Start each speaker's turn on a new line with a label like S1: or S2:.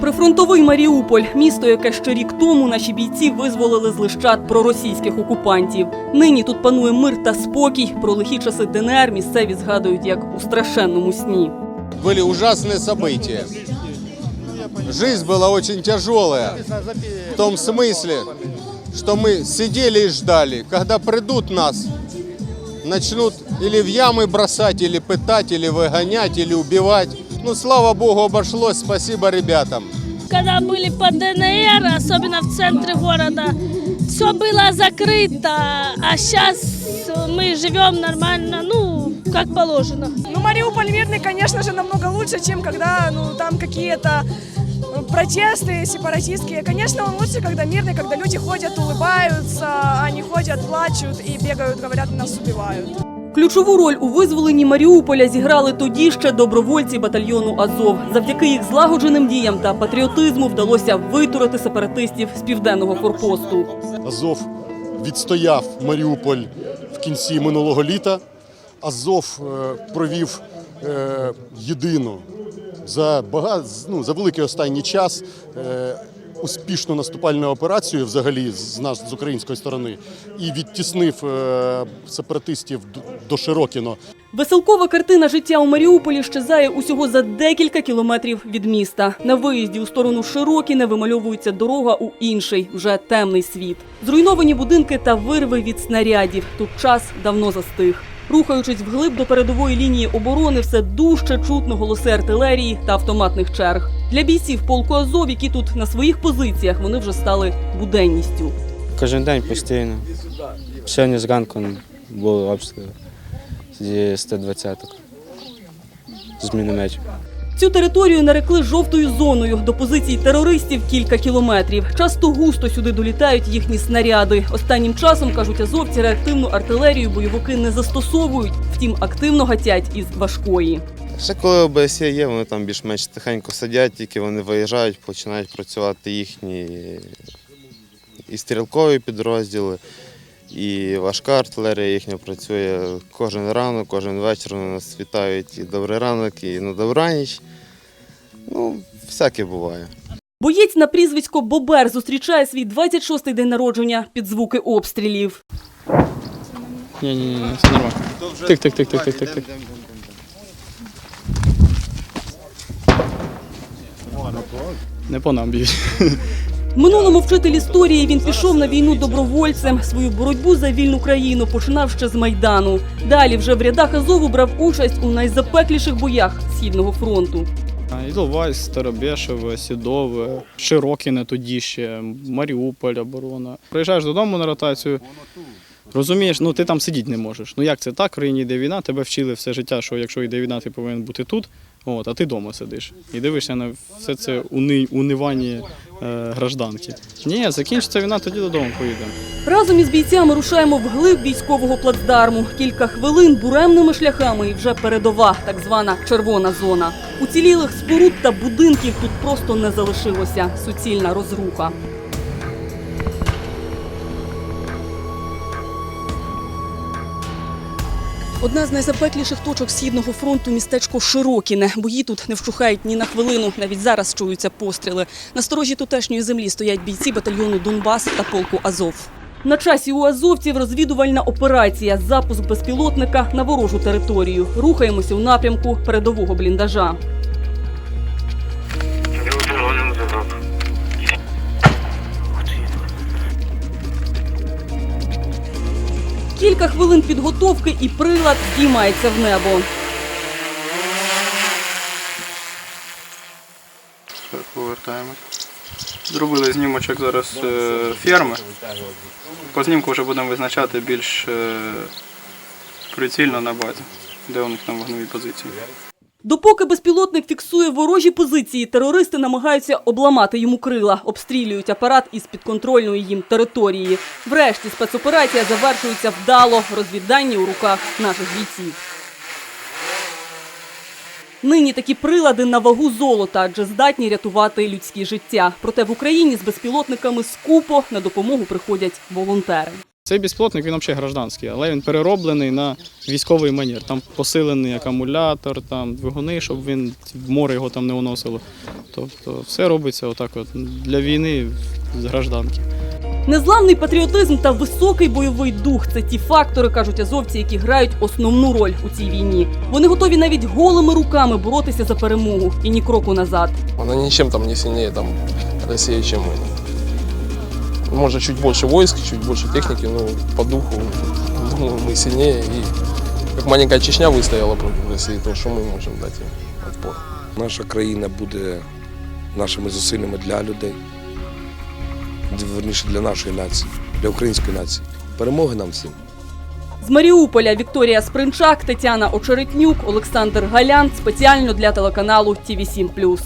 S1: Прифронтовий Маріуполь місто, яке ще рік тому наші бійці визволили з лищат проросійських окупантів. Нині тут панує мир та спокій. Про лихі часи ДНР місцеві згадують як у страшенному сні.
S2: были ужасные события. Жизнь была очень тяжелая. В том смысле, что мы сидели и ждали, когда придут нас, начнут или в ямы бросать, или пытать, или выгонять, или убивать. Ну, слава богу, обошлось. Спасибо ребятам.
S3: Когда были по ДНР, особенно в центре города, все было закрыто, а сейчас мы живем нормально, ну, как положено.
S4: Ну, Мариуполь мирный, конечно же, намного лучше, чем когда, ну, там какие-то э, протесты сепаратистские. Конечно, он лучше, когда мирный, когда люди ходят, улыбаются, они ходят, плачут и бегают, говорят, нас убивают.
S1: Ключову роль у визволенні Маріуполя зіграли тоді ще добровольці батальйону Азов. Завдяки їх злагодженим діям та патріотизму вдалося витурити сепаратистів з південного форпосту.
S5: Азов відстояв Маріуполь в кінці минулого літа. Азов е, провів е, єдину за багато, ну, за великий останній час е, успішну наступальну операцію взагалі з нас з української сторони і відтіснив е, сепаратистів до Широкіно.
S1: Веселкова картина життя у Маріуполі щезає усього за декілька кілометрів від міста. На виїзді у сторону Широкіне вимальовується дорога у інший, вже темний світ. Зруйновані будинки та вирви від снарядів. Тут час давно застиг. Рухаючись вглиб до передової лінії оборони, все дужче чутно голоси артилерії та автоматних черг. Для бійців полку Азов, які тут на своїх позиціях, вони вже стали буденністю.
S6: Кожен день постійно. Сьогодні зранку були обстріли зі 120-ок з мінометів.
S1: Цю територію нарекли жовтою зоною. До позицій терористів кілька кілометрів. Часто густо сюди долітають їхні снаряди. Останнім часом кажуть азовці, реактивну артилерію бойовики не застосовують, втім активно гатять із важкої.
S7: Ще коли ОБСЄ є, вони там більш-менш тихенько сидять, тільки вони виїжджають, починають працювати їхні і стрілкові підрозділи, і важка артилерія їхня працює кожен ранок, кожен вечір вони нас вітають і добрий ранок, і на добраніч. Ну, всяке буває.
S1: Боєць на прізвисько Бобер зустрічає свій 26-й день народження під звуки обстрілів.
S8: Ні, ні, ні, все нормально. Тик, тик, тик, тик, тик, тик, тик. Не по нам б'ють.
S1: Минулому вчитель історії він пішов на війну добровольцем. Свою боротьбу за вільну країну починав ще з майдану. Далі вже в рядах Азову брав участь у найзапекліших боях східного фронту.
S8: Іловайськ, Старобєшеве, Сідове, Широкіне тоді ще, Маріуполь, оборона. Приїжджаєш додому на ротацію, розумієш, ну ти там сидіти не можеш. Ну як це так, в країні йде війна, тебе вчили все життя, що якщо йде війна, ти повинен бути тут, от, а ти вдома сидиш. І дивишся на все це уни, унивання е, гражданки. Ні, закінчиться війна, тоді додому поїдемо.
S1: Разом із бійцями рушаємо вглиб військового плацдарму. Кілька хвилин буремними шляхами і вже передова, так звана червона зона. Уцілілих споруд та будинків тут просто не залишилося. Суцільна розруха. Одна з найзапекліших точок східного фронту містечко Широкіне. Бої тут не вщухають ні на хвилину. Навіть зараз чуються постріли. На сторожі тутешньої землі стоять бійці батальйону Донбас та полку Азов. На часі у азовців розвідувальна операція запуск безпілотника на ворожу територію. Рухаємося у напрямку передового бліндажа. Кілька хвилин підготовки і прилад здіймається в небо.
S8: Так, повертаємось. Зробили знімочок зараз е, ферми. По знімку вже будемо визначати більш е, прицільно на базі, де у них там вогневі позиції.
S1: Допоки безпілотник фіксує ворожі позиції, терористи намагаються обламати йому крила, обстрілюють апарат із підконтрольної їм території. Врешті спецоперація завершується вдало, розвідання у руках наших бійців. Нині такі прилади на вагу золота, адже здатні рятувати людські життя. Проте в Україні з безпілотниками скупо на допомогу приходять волонтери.
S8: Цей безпілотник він взагалі гражданський, але він перероблений на військовий манір. Там посилений акумулятор, там двигуни, щоб він в море його там не уносило. Тобто все робиться отак от для війни з гражданки.
S1: Незламний патріотизм та високий бойовий дух це ті фактори, кажуть азовці, які грають основну роль у цій війні. Вони готові навіть голими руками боротися за перемогу і ні кроку назад.
S9: Она ничем там не сильнее там, России, чем мы Может, чуть больше войск, чуть больше техники, но по духу, думаю, мы сильнее. И как маленькая Чечня выстояла против России, то что мы можем дать им отпор.
S10: Наша країна буде нашими зусиллями для людей, верніше для нашої нації, для української нації. Перемоги нам всім.
S1: З Маріуполя Вікторія Спринчак, Тетяна Очеретнюк, Олександр Галян спеціально для телеканалу ТІВІ 7+.